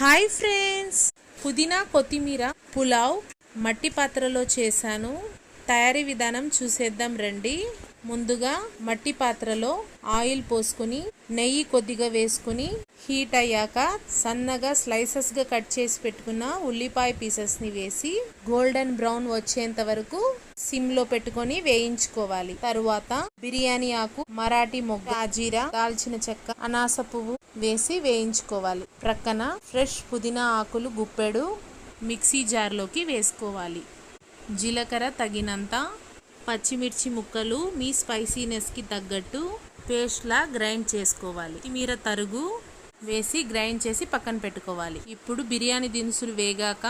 Hi friends. పుదీనా కొత్తిమీర పులావ్ మట్టి పాత్రలో చేశాను. తయారీ విధానం చూసేద్దాం రండి. ముందుగా మట్టి పాత్రలో ఆయిల్ పోసుకుని నెయ్యి కొద్దిగా వేసుకుని హీట్ అయ్యాక సన్నగా స్లైసెస్గా కట్ చేసి పెట్టుకున్న ఉల్లిపాయ పీసెస్ని వేసి గోల్డెన్ బ్రౌన్ వచ్చేంత వరకు సిమ్లో పెట్టుకొని వేయించుకోవాలి. తరువాత బిర్యానీ ఆకు మరాఠీ మొగ్గ ఆజీరా దాల్చిన చెక్క అనాస పువ్వు వేసి వేయించుకోవాలి. ప్రక్కన ఫ్రెష్ పుదీనా ఆకులు గుప్పెడు మిక్సీ జార్లోకి వేసుకోవాలి. జీలకర్ర తగినంత పచ్చిమిర్చి ముక్కలు మీ స్పైసీనెస్కి తగ్గట్టు పేస్ట్లా గ్రైండ్ చేసుకోవాలి. కొత్తిమీర తరుగు వేసి గ్రైండ్ చేసి పక్కన పెట్టుకోవాలి. ఇప్పుడు బిర్యానీ దినుసులు వేగాక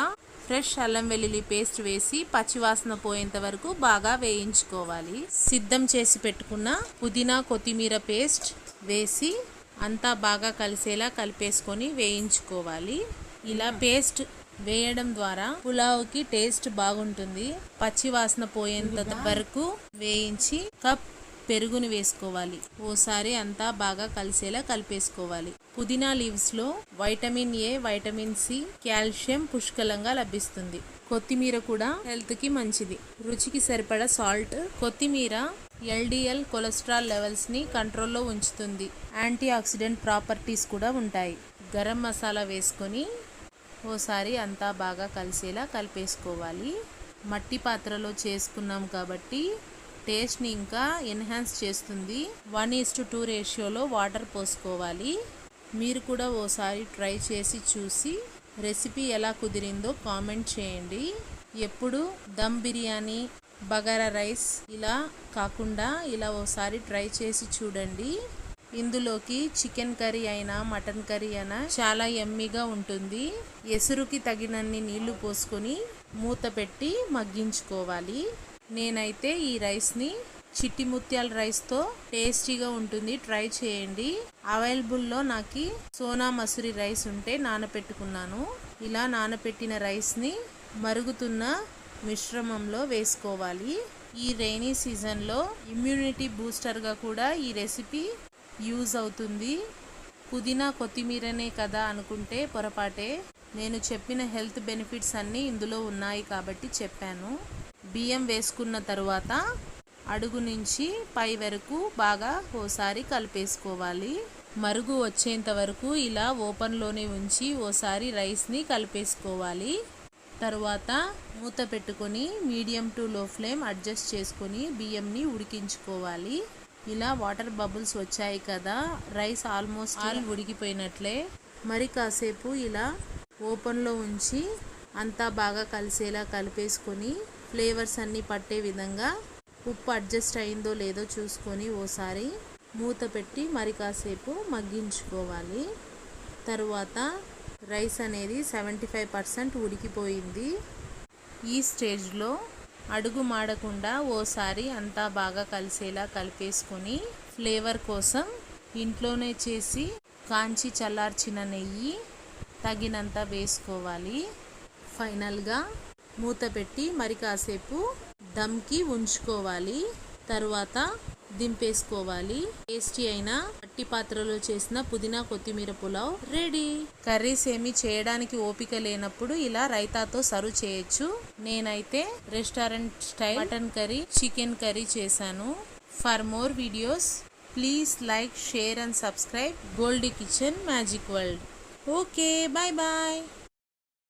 ఫ్రెష్ అల్లం వెల్లుల్లి పేస్ట్ వేసి పచ్చివాసన పోయేంత వరకు బాగా వేయించుకోవాలి. సిద్ధం చేసి పెట్టుకున్న పుదీనా కొత్తిమీర పేస్ట్ వేసి అంతా బాగా కలిసేలా కలిపేసుకొని వేయించుకోవాలి. ఇలా పేస్ట్ వేయడం ద్వారా పులావ్కి టేస్ట్ బాగుంటుంది. పచ్చివాసన పోయేంత వరకు వేయించి కప్ పెరుగుని వేసుకోవాలి. ఓసారి అంతా బాగా కలిసేలా కలిపేసుకోవాలి. పుదీనా లీవ్స్లో vitamin A vitamin C calcium పుష్కలంగా లభిస్తుంది. కొత్తిమీర కూడా హెల్త్కి మంచిది. రుచికి సరిపడా సాల్ట్ కొత్తిమీర ఎల్డిఎల్ కొలెస్ట్రాల్ లెవెల్స్ని కంట్రోల్లో ఉంచుతుంది. యాంటీ ఆక్సిడెంట్ ప్రాపర్టీస్ కూడా ఉంటాయి. గరం మసాలా వేసుకొని ఓసారి అంతా బాగా కలిసేలా కలిపేసుకోవాలి. మట్టి పాత్రలో చేసుకున్నాం కాబట్టి టేస్ట్ని ఇంకా ఎన్హాన్స్ చేస్తుంది. వన్ ఈస్ టు టూ రేషియోలో వాటర్ పోసుకోవాలి. మీరు కూడా ఓసారి ట్రై చేసి చూసి రెసిపీ ఎలా కుదిరిందో కామెంట్ చేయండి. ఎప్పుడు దమ్ బిర్యానీ బగారా రైస్ ఇలా కాకుండా ఇలా ఓసారి ట్రై చేసి చూడండి. ఇందులోకి చికెన్ కర్రీ అయినా మటన్ కర్రీ అయినా చాలా ఎమ్మీగా ఉంటుంది. ఎసురుకి తగినన్ని నీళ్ళు పోసుకొని మూత పెట్టి మగ్గించుకోవాలి. నేనైతే ఈ రైస్ని చిట్టి ముత్యాల రైస్తో టేస్టీగా ఉంటుంది. ట్రై చేయండి. అవైలబుల్లో నాకు సోనా మసూరి రైస్ ఉంటే నానపెట్టుకున్నాను. ఇలా నానపెట్టిన రైస్ని మరుగుతున్న మిశ్రమంలో వేసుకోవాలి. ఈ రైనీ సీజన్లో ఇమ్యూనిటీ బూస్టర్గా కూడా ఈ రెసిపీ యూజ్ అవుతుంది. పుదీనా కొత్తిమీరనే కదా అనుకుంటే పొరపాటే. నేను చెప్పిన హెల్త్ బెనిఫిట్స్ అన్నీ ఇందులో ఉన్నాయి కాబట్టి చెప్పాను. బియ్యం వేసుకున్న తరువాత అడుగు నుంచి పై వరకు బాగా ఓసారి కలిపేసుకోవాలి. మరుగు వచ్చేంత వరకు ఇలా ఓపెన్లోనే ఉంచి ఓసారి రైస్ని కలిపేసుకోవాలి. తరువాత మూత పెట్టుకొని medium to low flame adjust చేసుకొని బియ్యంని ఉడికించుకోవాలి. ఇలా వాటర్ బబుల్స్ వచ్చాయి కదా రైస్ ఆల్మోస్ట్ ఆల్ ఉడికిపోయినట్లే. మరి కాసేపు ఇలా ఓపెన్లో ఉంచి అంతా బాగా కలిసేలా కలిపేసుకొని ఫ్లేవర్స్ అన్నీ పట్టే విధంగా ఉప్పు అడ్జస్ట్ అయిందో లేదో చూసుకొని ఓసారి మూత పెట్టి మరి కాసేపు మగ్గించుకోవాలి. తరువాత రైస్ అనేది సెవెంటీ ఫైవ్ పర్సెంట్ ఉడికిపోయింది. ఈ స్టేజ్లో అడుగు మాడకుండా ఓసారి అంతా బాగా కలిసేలా కలిపేసుకొని ఫ్లేవర్ కోసం ఇంట్లోనే చేసి కాంచి చల్లార్చిన నెయ్యి తగినంత వేసుకోవాలి. ఫైనల్గా మూత పెట్టి మరి కాసేపు దమ్కి ఉంచుకోవాలి తరువాత దింపేసుకోవాలి. టేస్టీ అయిన మట్టి పాత్రలో చేసిన పుదీనా కొత్తిమీర పులావ్ రెడీ. కర్రీస్ ఏమి చేయడానికి ఓపిక లేనప్పుడు ఇలా రైతాతో సర్వ్ చేయొచ్చు. నేనైతే restaurant style mutton curry chicken curry చేశాను. For more videos please like share and subscribe Goldie kitchen magic world. Okay bye bye.